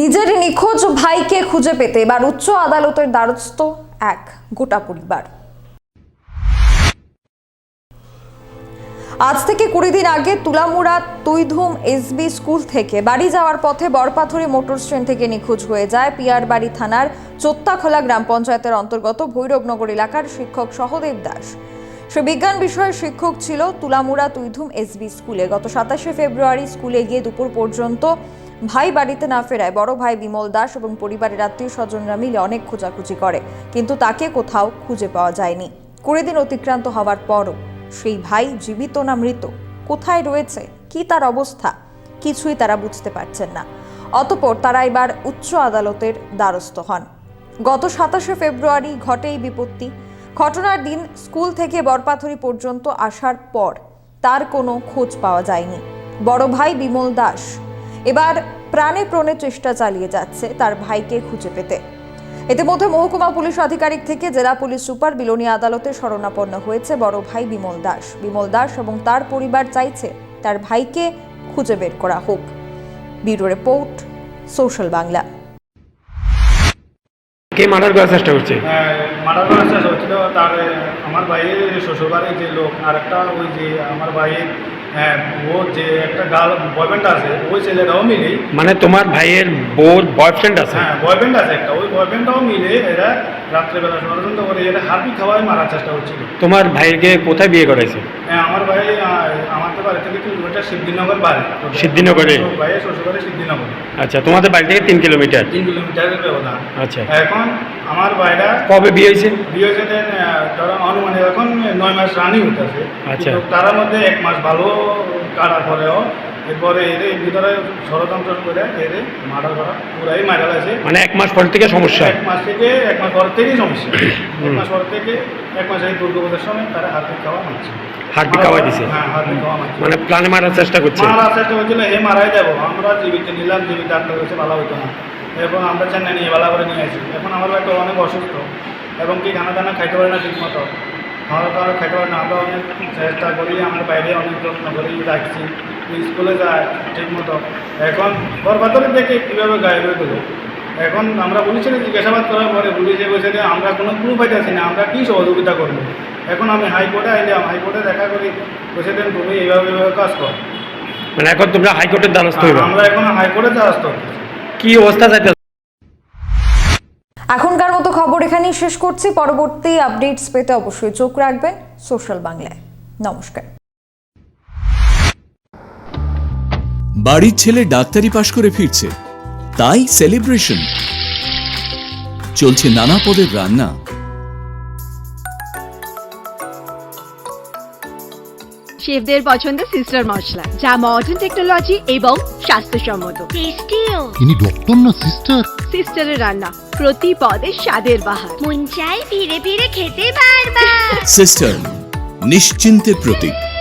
নিজের নিখোঁজ ভাইকে খুঁজে পেতে এবার উচ্চ আদালতের দ্বারস্থ এক গোটা পরিবার। আজ থেকে কুড়ি দিন আগে তুলামুড়া তুইধুম এসবি স্কুল থেকে বাড়ি যাওয়ার পথে বরপাথুরি মোটর স্ট্যান্ড থেকে নিখোঁজ হয়ে যায় পিয়ারবাড়ি থানার চোত্তাখোলা গ্রাম পঞ্চায়েতের অন্তর্গত ভৈরবনগর এলাকার শিক্ষক সহদেব দাস। সে বিজ্ঞান বিষয়ের শিক্ষক ছিল তুলামুড়া তুইধুম এসবি স্কুলে। গত সাতাশে ফেব্রুয়ারি স্কুলে গিয়ে দুপুর পর্যন্ত ভাই বাড়িতে না ফেরায় বড় ভাই বিমল দাস এবং পরিবারের আত্মীয় স্বজনরা মিলে অনেক খোঁজাখুঁজি করে, কিন্তু তাকে কোথাও খুঁজে পাওয়া যায়নি। কুড়ি দিন অতিক্রান্ত হওয়ার পরও সেই ভাই জীবিত না মৃত, কোথায় রয়েছে, কি তার অবস্থা, কিছুই তারা বুঝতে পারছেন না। অতপর তারা এবার উচ্চ আদালতের দ্বারস্থ হন। গত সাতাশে ফেব্রুয়ারি ঘটে এই বিপত্তি। ঘটনার দিন স্কুল থেকে বরপাথরি পর্যন্ত আসার পর তার কোনো খোঁজ পাওয়া যায়নি। বড় ভাই বিমল দাস এবার প্রাণে প্রণে চেষ্টা চালিয়ে যাচ্ছে তার ভাইকে খুঁজে পেতে। ইতিমধ্যে মহকুমা পুলিশ আধিকারিক থেকে জেলা পুলিশ সুপার বিলোনিয়া আদালতে শরণাপন্ন হয়েছে বড় ভাই বিমল দাস। বিমল দাস এবং তার পরিবার চাইছে তার ভাইকে খুঁজে বের করা হোক। Bureau report social Bangla. কে মার্ডার করার চেষ্টা করছে? মার্ডার করার চেষ্টা হচ্ছিল তার আমার ভাইয়ের শ্বশুরবাড়ির যে লোক আর একটা ওই যে আমার ভাইয়ের হ্যাঁ, ওর যে একটা গার্ল বয়ফ্রেন্ড আছে ওই ছেলেটাও মিলে। মানে তোমার ভাইয়ের বউ বয়ফ্রেন্ড আছে? হ্যাঁ বয়ফ্রেন্ড আছে একটা। ওই বয়ফ্রেন্ডটাও মিলে এরা রাত্রেবেলা ষড়যন্ত্র করে এরা হারপি খাওয়াই মারার চেষ্টা করছিল। তোমার ভাইকে কোথায় বিয়ে করাইছে? হ্যাঁ আমার ভাই আমাদের বাড়ি থেকে কিলোমিটার সিদ্ধিনগর বাড়ি। সিদ্ধিনগরে? ভাইয়ের শ্বশুরবাড়ি সিদ্ধিনগর। আচ্ছা তোমাদের বাড়ি থেকে তিন কিলোমিটার? তিন কিলোমিটারের ব্যবধান। আচ্ছা। এখন আমার ভাইরা কবে বিয়ে হয়েছে? বিয়ে হয়েছে দেন, ধরো অনুমানে এখন নয় মাস রানিং হতেছে আচ্ছা। তার মধ্যে এক মাস ভালো কাটার পরেও এরপরে ভিতরে ষড়যন্ত্র করে মার্ডার করা পুরাই আছে। মানে এক মাস পর থেকে সমস্যা? এক মাস থেকে এক মাস পর থেকেই সমস্যা। এক মাস পর থেকে এক মাস এই দুর্গাপূজার সময় তারা হাতে খাওয়া মারছে। হাড্ডি খাওয়াই দিছে? হ্যাঁ খাওয়া মানে প্রাণে মারার চেষ্টা করছে? চেষ্টা করছিল হে মারাই যাব আমরা জীবিত নিলাম জীবিত ভালো হতো না। এরপর আমরা চেন্নাই নিয়ে ভালো করে নিয়ে আসি। এখন আমার অনেক অসুস্থ এবং কি খানা দানা খাইতে পারে না ঠিক মতো আমরা তো আর না। আমরা অনেক চেষ্টা করি আমরা বাইরে অনেক যত্ন করি রাখছি স্কুলে যায় ঠিক মতো। এখন বরবাদরে দেখে কীভাবে গায়েব হয়ে গেলো এখন আমরা পুলিশের জিজ্ঞাসাবাদ করার পরে পুলিশে বলছে যে আমরা কোনো ক্লু পাইতেছি না আমরা কী সহযোগিতা করব? এখন আমি হাইকোর্টে আইলাম হাইকোর্টে দেখা করি বলছে দেন তুমি এইভাবে এইভাবে কাজ করো। মানে এখন তোমরা হাইকোর্টের দ্বারস্থ আমরা এখন হাইকোর্টে দ্বারস্থ। কি অবস্থা যাইতে এখনকার মতো খবর এখানেই শেষ করছি। পরবর্তী আপডেটস পেতে অবশ্যই চোখ রাখবেন সোশ্যাল বাংলায়। নমস্কার। বাড়ির ছেলে ডাক্তারি পাশ করে ফিরছে। তাই সেলিব্রেশন চলছে নানা পদের রান্না। শেফদের পছন্দ সিস্টার মশলা যা মডার্ন টেকনোলজি এবং স্বাস্থ্যসম্মত। টেস্টিও ইনি ডক্টর না সিস্টার সিস্টারের রান্না। প্রতি পদে স্বাদের বাহার। মন চাই ফিরে ফিরে খেতে বারবার। সিস্টার নিশ্চিন্তে প্রতীক।